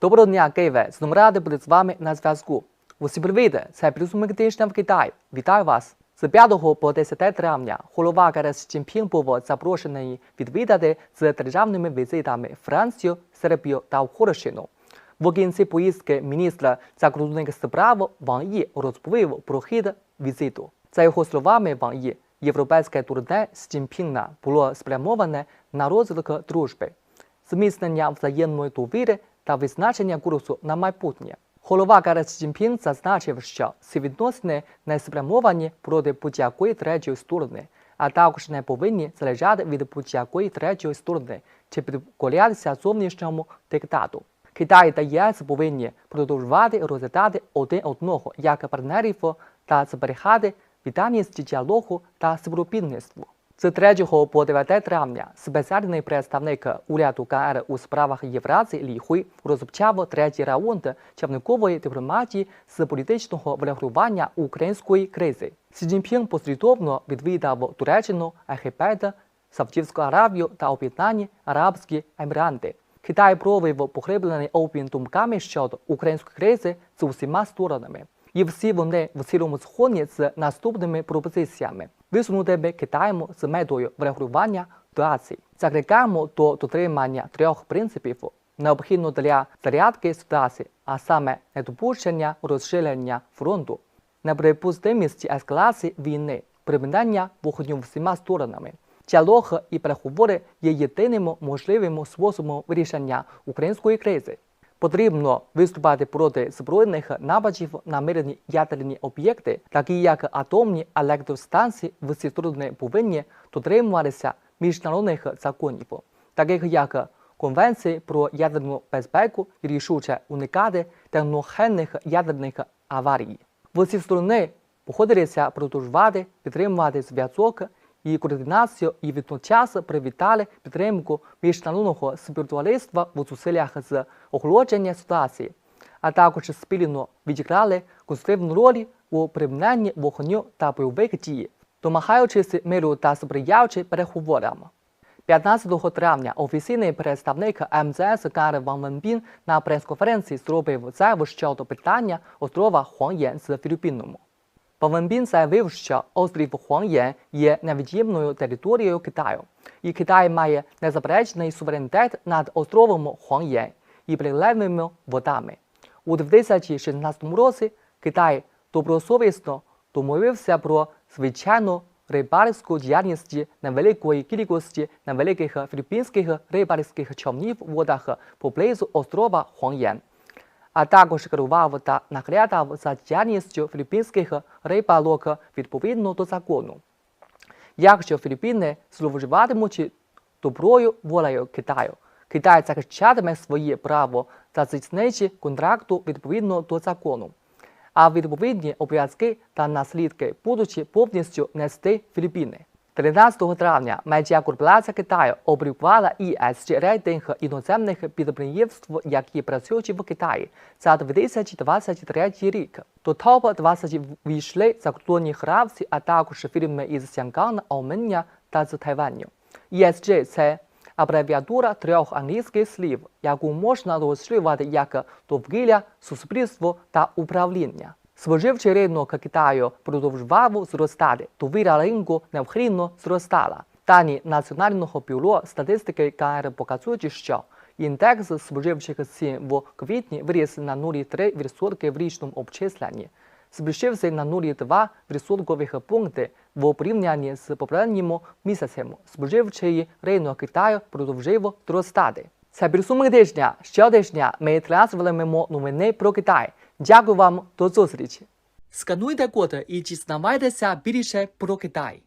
Доброго дня, Києве! Знову радий бути з вами на зв'язку. Усі привіт! Це підсумок тижня в Китаї. Вітаю вас! З 5 по 10 травня голова КРС Чімпін був запрошений відвідати з державними візитами Францію, Сербію та Угорщину. В кінці поїздки міністра закордонних справ Ван Є розповів про хід візиту. За його словами, Ван Є, європейське турне з Чімпіна було спрямоване на розвиток дружби, зміцнення взаємної довіри та визначення курсу на майбутнє. Голова КРС Чімпін зазначив, що ці відносини не спрямовані проти будь-якої третьої сторони, а також не повинні залежати від будь-якої третьої сторони чи підкорятися зовнішньому диктату. Китай та ЄС повинні продовжувати розглядати один одного як партнерів та зберігати відданість діалогу та співробітництву. З 3 по 9 травня спеціальний представник уряду КР у справах Євразії Лі Хуй розпочав третій раунд чавникової дипломатії з політичного врегулювання української кризи. Сі Цзіньпін послідовно відвідав Туреччину, Египет, Саудівську Аравію та Об'єднані Арабські Емірати. Китай провів поглиблений обмін думками щодо української кризи з усіма сторонами. І всі вони в цілому згодні з наступними пропозиціями, висунутими Китаєм з метою врегулювання ситуації. Закликаємо до дотримання трьох принципів, необхідно для зарядки ситуації, а саме недопущення розширення фронту, неприпустимість ескалації війни, припинення вогню всіма сторонами. Діалог і переговори є єдиним можливим способом вирішення української кризи. Потрібно виступати проти збройних нападів на мирні ядерні об'єкти, такі як атомні електростанції, всі сторони повинні дотримуватися міжнародних законів, таких як Конвенції про ядерну безпеку і рішуче уникати техногенних ядерних аварій. Всі сторони погодилися продовжувати підтримувати зв'язок і координацію і водночас привітали підтримку міжнародного співтовариства у зусиллях з охолодження ситуації, а також спільно відіграли конструктивну роль у припиненні вогню та бойових дій, домагаючись миру та сприяючи переговорам. 15 травня офіційний представник МЗС Кар Ван Венбін на прес-конференції зробив заяву щодо питання острова Хуан'єн з Філіппінами. Пан заявив, що острів Хуан'єн є невід'ємною територією Китаю, і Китай має незаперечний суверенітет над островом Хуан'єн і прилеглими водами. У 2016 році Китай добросовісно домовився про звичайну рибальську діяльність невеликої кількості невеликих філіппінських рибальських човнів у водах поблизу острова Хуан'єн а також керував та наглядав за діяльністю філіппінських рибалок відповідно до закону. Якщо Філіппіни зловживатимуть доброю волею Китаю, Китай захищатиме своє право та здійсничі контракту відповідно до закону, а відповідні обов'язки та наслідки будуть повністю нести Філіппіни. 13 травня медіакорпорація Китаю опублікувала ESG рейтинг іноземних підприємств, які працюють в Китаї за 2023 рік. До топ-20 війшли закордонні гравці, а також фірми із Сянгана, Оменя та з Тайваню. ESG – це абревіатура трьох англійських слів, яку можна розширювати як довкілля, суспільство та управління. Споживчий ринок Китаю продовжував зростати, довіра ринку невхильно зростала. Дані Національного бюро статистики КР показують, що індекс споживчих цін в квітні виріс на 0,3% в річному обчисленні, збільшився на 0,2 відсоткових пункти в порівнянні з попереднім місяцем. Споживчий ринок Китаю продовжив зростати. Це підсумок тижня. Щотижня ми транслюємо новини про Китай. Дякую вам до зустрічі. Скануйте коди і дізнавайтеся більше про Китай.